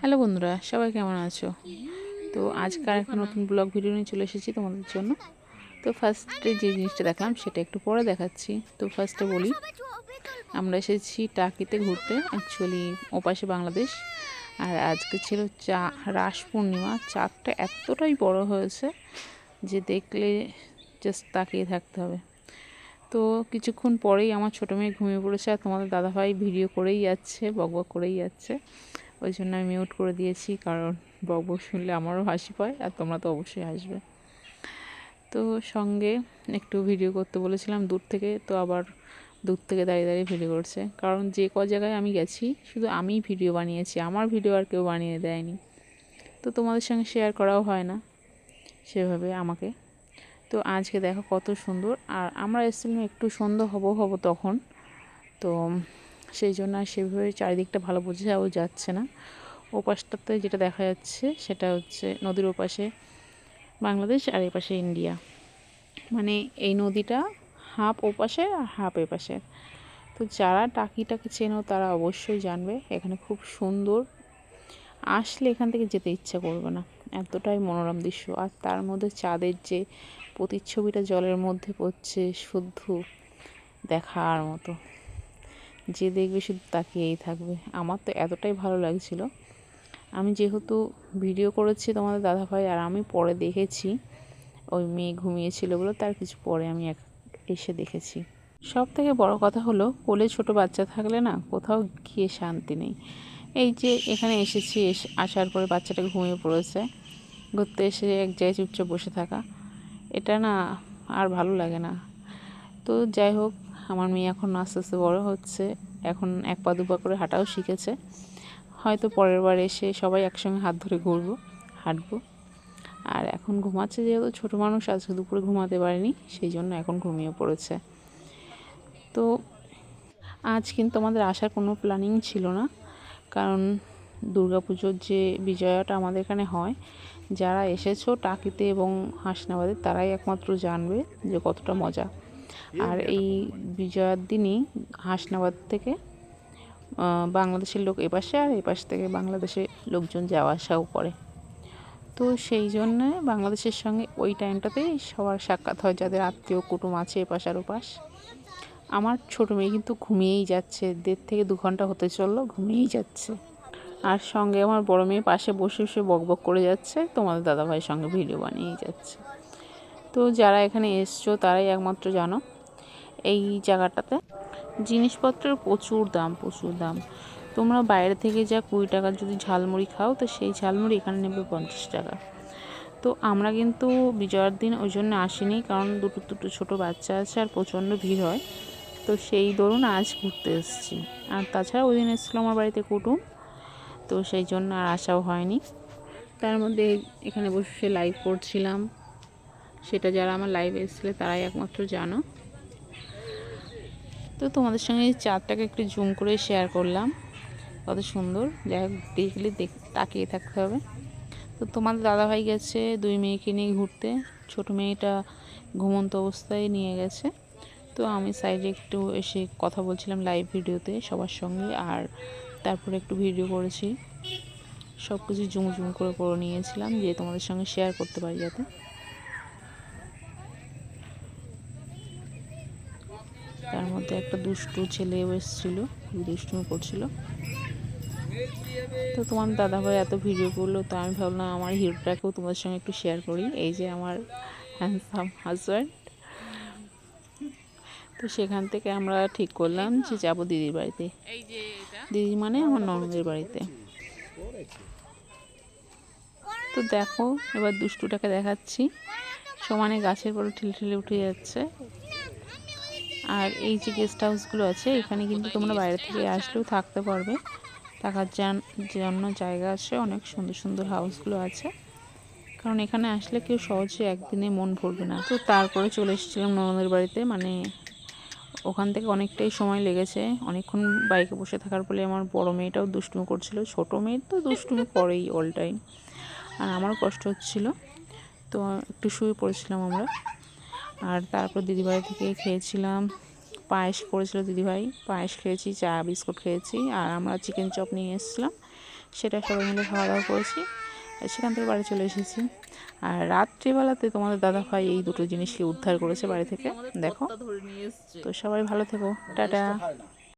Hello বন্ধুরা, সবাই কেমন আছো? তো আজকাল একটা নতুন ব্লগ ভিডিও নিয়ে চলে এসেছি তোমাদের জন্য। তো ফার্স্টে যে জিনিসটা দেখলাম, সেটা একটু পরে দেখাচ্ছি। তো ফার্স্টে বলি, আমরা এসেছি টাকিতে ঘুরতে অ্যাকচুয়ালি ওপাশে বাংলাদেশ। আর আজকে ছিল চা, রাস পূর্ণিমা। চাঁদটা এতটাই বড় হয়েছে যে দেখলে জাস্ট তাকিয়ে থাকতে হবে। তো কিছুক্ষণ পরেই আমার ছোটো মেয়ে ঘুমিয়ে পড়েছে আর তোমাদের দাদাভাই ভিডিও করেই যাচ্ছে, বক বক করেই যাচ্ছে। ওই জন্য আমি মিউট করে দিয়েছি কারণ বক বক শুনলে আমারও হাসি পায় আর তোমরা তো অবশ্যই হাসবে। তো সঙ্গে একটু ভিডিও করতে বলেছিলাম দূর থেকে, তো আবার দূর থেকে দাঁড়িয়ে দাঁড়িয়ে ভিডিও করছে। কারণ যে ক জায়গায় আমি গেছি, শুধু আমিই ভিডিও বানিয়েছি, আমার ভিডিও আর কেউ বানিয়ে দেয়নি। তো তোমাদের সঙ্গে শেয়ার করাও হয় না, সেভাবে আমাকে। তো আজকে দেখো কত সুন্দর। আর আমরা এসেছিলাম একটু সন্ধ্যা হব হব তখন। তো সেই জন্য আর সেভাবে চারিদিকটা ভালো বোঝাও যাচ্ছে না। ওপাশটাতে যেটা দেখা যাচ্ছে সেটা হচ্ছে নদীর ওপাশে বাংলাদেশ আর এপাশে ইন্ডিয়া। মানে এই নদীটা হাফ ওপাশে আর হাফ এপাশে। তো যারা টাকিটাকে চেনো তারা অবশ্যই জানবে, এখানে খুব সুন্দর। আসলে এখান থেকে যেতে ইচ্ছা করবে না। এতটাই মনোরম দৃশ্য। আর তার মধ্যে চাঁদের যে প্রতিচ্ছবিটা জলের মধ্যে পড়ছে শুদ্ধ দেখার মতো। যে দেখবে শুধু তাকিয়েই থাকবে। আমার তো এতটাই ভালো লাগছিল। আমি যেহেতু ভিডিও করেছি তোমাদের দাদাভাই, আর আমি পরে দেখেছি, ওই মেয়ে ঘুমিয়েছিল বলে তার কিছু পরে আমি এক, এসে দেখেছি। সব থেকে বড় কথা হলো, কোলে ছোট বাচ্চা থাকলে না কোথাও গিয়ে শান্তি নেই। এই যে এখানে এসেছি আসার পরে বাচ্চাটা ঘুমিয়ে পড়েছে। ঘুরতে এসে এক জায়গায় চুপচাপ বসে থাকা। এটা না আর ভালো লাগে না। তো যাই হোক, আমার মেয়ে এখন আস্তে আস্তে বড়ো হচ্ছে। এখন এক পা দুপা করে হাঁটাও শিখেছে। হয়তো পরের বার এসে সবাই একসঙ্গে হাত ধরে ঘুরবো, হাঁটবো। আর এখন ঘুমাচ্ছে যেহেতু, ছোটো মানুষ আজকে দুপুরে ঘুমাতে পারেনি, সেই জন্য এখন ঘুমিয়ে পড়েছে। তো আজ কিন্তু আমাদের আসার কোনো প্ল্যানিং ছিল না। কারণ দুর্গাপুজোর যে বিজয়াটা আমাদের এখানে হয়, যারা এসেছ টাকিতে এবং হাসনাবাদে তারাই একমাত্র জানবে যে কতটা মজা। আর এই বিজয়ার দিনই হাসনাবাদ থেকে বাংলাদেশের লোক এপাশে আর এপাশ থেকে বাংলাদেশে লোকজন যাওয়া আসাও করে। তো সেই জন্য বাংলাদেশের সঙ্গে ওই টাইমটাতেই সবার সাক্ষাৎ হয়, যাদের আত্মীয় কুটুম আছে এপাশ আর ওপাশ। আমার ছোটো মেয়ে কিন্তু ঘুমিয়েই যাচ্ছে। দেড় থেকে দু ঘণ্টা হতে চলল, ঘুমিয়েই যাচ্ছে। আর সঙ্গে আমার বড় মেয়ে পাশে বসে বসে বক বক করে যাচ্ছে, তোমাদের দাদাভাইয়ের সঙ্গে ভিডিও বানিয়েই যাচ্ছে। তো যারা এখানে এসছো, তারাই একমাত্র জানো এই জায়গাটাতে জিনিসপত্রের প্রচুর দাম প্রচুর দাম। তোমরা বাইরে থেকে যা কুড়ি টাকার যদি ঝালমুড়ি খাও, তো সেই ঝালমুড়ি এখানে নেবে পঞ্চাশ টাকা। তো আমরা কিন্তু বিজয়ার দিন ওই জন্য আসিনি, কারণ দুটো দুটো ছোটো বাচ্চা আছে আর প্রচণ্ড ভিড় হয়। তো সেই দরুন আজ ঘুরতে এসেছি। আর তাছাড়া ওই দিন এসেছিল আমার বাড়িতে কুটুম, তো সেই জন্য আর আসাও হয়নি। তার মধ্যে এখানে বসে লাইভ করছিলাম। সেটা যারা আমার লাইভে এসেছিলে তারাই একমাত্র জানো। তো তোমাদের সঙ্গে এই চাঁদটাকে একটু জুম করে শেয়ার করলাম। কত সুন্দর। যাই হোক দেখলে দেখ, তাকিয়ে থাকতে হবে। তো তোমাদের দাদাভাই গেছে দুই মেয়েকে নিয়ে ঘুরতে। ছোট মেয়েটা ঘুমন্ত অবস্থায় নিয়ে গেছে। তো আমি সাইডে একটু এসে কথা বলছিলাম লাইভ ভিডিওতে সবার সঙ্গে আর তারপরে একটু ভিডিও করেছি। সব কিছু জুম জুম করে করে নিয়েছিলাম যে তোমাদের সঙ্গে শেয়ার করতে পারি যাতে। তার মধ্যে একটা দুষ্টু ছেলেও এসেছিল দুষ্টুমি করছিল। তো তোমার দাদাভাই এত ভিডিও করল, তো আমি ভাবলাম আমার হিরোটাকেও তোমাদের সঙ্গে একটু শেয়ার করি। এই যে আমার হ্যান্ডসাম হাজব্যান্ড তো সেখান থেকে আমরা ঠিক করলাম যে যাব দিদির বাড়িতে। দিদি মানে আমার ননদের বাড়িতে। তো দেখো এবার দুষ্টুটাকে দেখাচ্ছি। সমানে গাছের পরে ঠেলে ঠেলে উঠে যাচ্ছে। আর এই যে গেস্ট হাউসগুলো আছে এখানে কিন্তু তোমরা বাইরে থেকে আসলেও থাকতে পারবে। থাকার জন্য জায়গা আছে অনেক সুন্দর সুন্দর হাউসগুলো আছে। কারণ এখানে আসলে কেউ সহজে একদিনে মন ভরবে না। তো তারপরে চলে এসেছিলাম ননদের বাড়িতে মানে ওখান থেকে অনেকটাই সময় লেগেছে। অনেকক্ষণ বাইকে বসে থাকার ফলে আমার বড় মেয়েটাও দুষ্টুমি করছিল। ছোট মেয়ের তো দুষ্টুমি করেই অল টাইম আর আমারও কষ্ট হচ্ছিল। তো একটু শুয়ে পড়েছিলাম আমরা। আর তারপর দিদিভাই থেকে খেয়েছিলাম। পায়েস করেছিল দিদিভাই। পায়েস খেয়েছি, চা, বিস্কুট খেয়েছি। আর আমরা চিকেন চপ নিয়ে এসেছিলাম। সেটা সবাই মিলে খাওয়া দাওয়া করেছি। সেখান থেকে বাড়ি চলে এসেছি। আর রাত্রিবেলাতে তোমাদের দাদা ভাই এই দুটো জিনিসকে উদ্ধার করেছে বাড়ি থেকে। দেখো। তো সবাই ভালো থেকো। টাটা। খায় না।